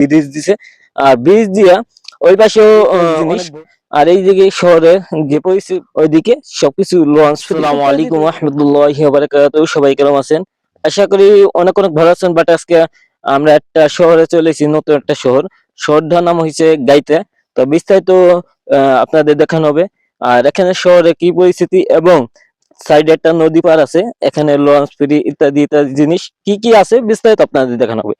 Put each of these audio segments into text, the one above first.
Bridge দিছে। আর bridge দিয়া ওই পাশেও জিনিস আর এই দিকে শহরে যে পরিস্থিতি ওইদিকে সবকিছু লঞ্চ আসসালামু আলাইকুম। রহমতুল্লাহি ওয়া সবাই কেমন আছেন আশা করি অনেক অনেক ভালো আছেন বাট আজকে আমরা একটা শহরে চলেছি নতুন একটা শহর। শহরটার নাম হয়েছে গাইতে। তো বিস্তারিত আহ, আপনাদের দেখানো হবে। আর এখানে শহরে কি পরিস্থিতি এবং সাইডে একটা নদী পার আছে এখানে লঞ্চ ফ্রি ইত্যাদি ইত্যাদি জিনিস কি কি আছে বিস্তারিত আপনাদের দেখানো হবে।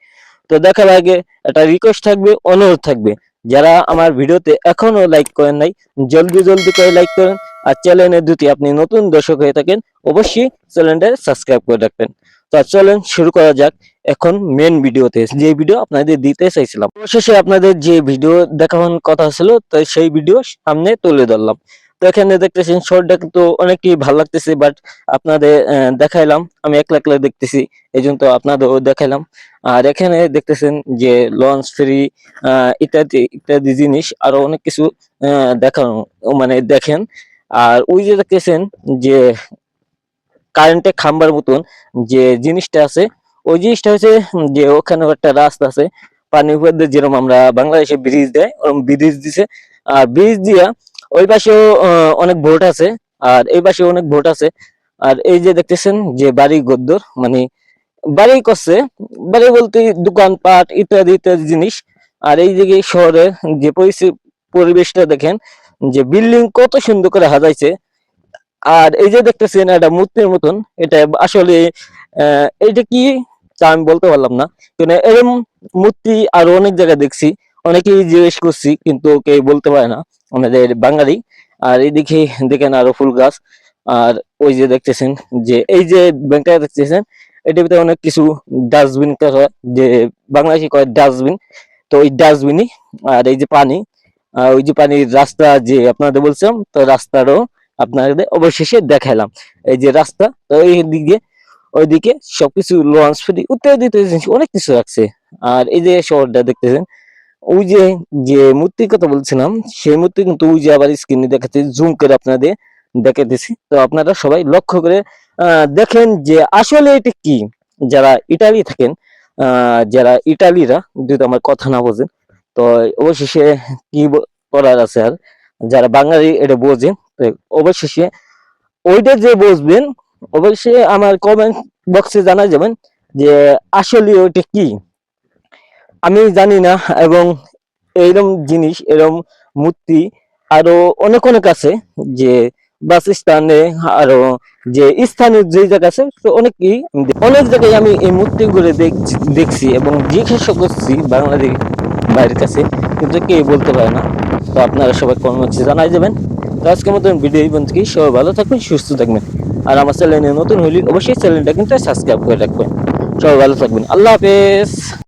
তো দেখার আগে একটা রিকোয়েস্ট থাকবে, অনুরোধ থাকবে। যারা আমার ভিডিওতে এখনও লাইক করেন নাই, জলদি জলদি করে লাইক করেন। আর চ্যানেলের দুটি আপনি নতুন দর্শক হয়ে থাকেন, অবশ্যই চ্যানেলটা সাবস্ক্রাইব করে রাখবেন। তো চলেন শুরু করা যাক। এখন মেন ভিডিওতে, যে ভিডিও আপনাদের দিতে চাইছিলাম। অবশেষে আপনাদের যে ভিডিও দেখানোর কথা ছিল, তো সেই ভিডিও সামনে তুলে ধরলাম। তো এখানে দেখতেছেন শর্টটা কিন্তু অনেকই ভালো লাগতেছে বাট আপনাদের দেখাইলাম। আমি একলা একলা দেখতেছি এই জন্য তো আপনাদেরও দেখাইলাম। আর এখানে দেখতেছেন যে লঞ্চ ফ্রি ইত্যাদি ইত্যাদি জিনিস আরও অনেক কিছু দেখানো মানে দেখেন। আর ওই যে দেখতেছেন যে কারেন্টের খাম্বার মতন যে জিনিসটা আছে, ওই জিনিসটা হচ্ছে যে ওখানে একটা রাস্তা আছে, পানির উপর দিয়ে যেরকম আমরা বাংলাদেশে ব্রিজ দেয়, ওরকম ব্রিজ দিছে। আর ব্রিজ দিয়া ওই পাশেও অনেক ভোট আছে, আর এই পাশে অনেক ভোট আছে। আর এই যে দেখতেছেন যে বাড়ি গদ্দর মানে বাড়ি করছে, বাড়ি বলতে দোকানপাট ইত্যাদি ইত্যাদি জিনিস। আর এই দিকে শহরে যে পরিবেশটা দেখেন, যে বিল্ডিং কত সুন্দর করে সাজাইছে। আর এই যে দেখতেছেন এটা মূর্তির মতন, এটা আসলে এটা কি তা আমি বলতে পারলাম না। কিন্তু এরম মূর্তি আরও অনেক জায়গায় দেখছি। অনেকেই জিজ্ঞেস করছি, কিন্তু কেউ বলতে পারে না। আমাদের বাঙালি। আর এইদিকে দেখেন আরও ফুল গাছ। আর ওই যে দেখতেছেন যে, এই যে ব্যাংকটা দেখতেছেন, এটার ভিতরে অনেক কিছু ডাস্টবিন যে বাংলাদেশে কয় ডাস্টবিন। তো ওই ডাস্টবিনই, আর এই যে পানি। ওই যে পানির রাস্তা যে আপনাদের বলছিলাম, তো রাস্তারও আপনাদের অবশেষে দেখালাম। এই যে রাস্তা, তো এই দিকে ওইদিকে সবকিছু লঞ্চ ফেরি ইত্যাদি দিতে অনেক কিছু রাখছে আর এই যে শহরটা দেখতেছেন ওই যে যে মূর্তির কথা বলছিলাম, সেই মূর্তি কিন্তু ওই যে আবার স্ক্রিনে দেখাচ্ছে জুম করে আপনাদের দেখাতেছি। তো আপনারা সবাই লক্ষ্য করে দেখেন যে আসলে এটা কি? যারা ইটালি থাকেন যারা ইটালিরা, যদি আমার কথা না বোঝেন, তো অবশেষে কি করার আছে আর? যারা বাঙালি এটা বোঝেন তো অবশেষে ওইটা যে বুঝবেন, অবশ্যই আমার কমেন্ট বক্সে জানা যাবেন যে আসলে ওইটা কি? আমি জানি না, এবং এইরকম জিনিস এরকম মূর্তি আরও অনেক অনেক আছে যে বাস স্ট্যান্ডে আরও যে স্থানীয় যে জায়গা আছে, তো অনেকই অনেক জায়গায় আমি এই মূর্তিগুলো দেখছি দেখছি এবং জিজ্ঞাসা করছি বাংলাদেশ বাইরের কাছে, কিন্তু কেউ বলতে পারে না। তো আপনারা সবাই কমেন্টে জানাই যাবেন তো আজকের মতন ভিডিও এই পর্যন্ত কি সবাই ভালো থাকবেন, সুস্থ থাকবেন। আর আমার চ্যানেলে নতুন হইলে অবশ্যই চ্যানেলটা কিন্তু সাবস্ক্রাইব করে রাখবেন। সবাই ভালো থাকবেন। আল্লাহ হাফেজ।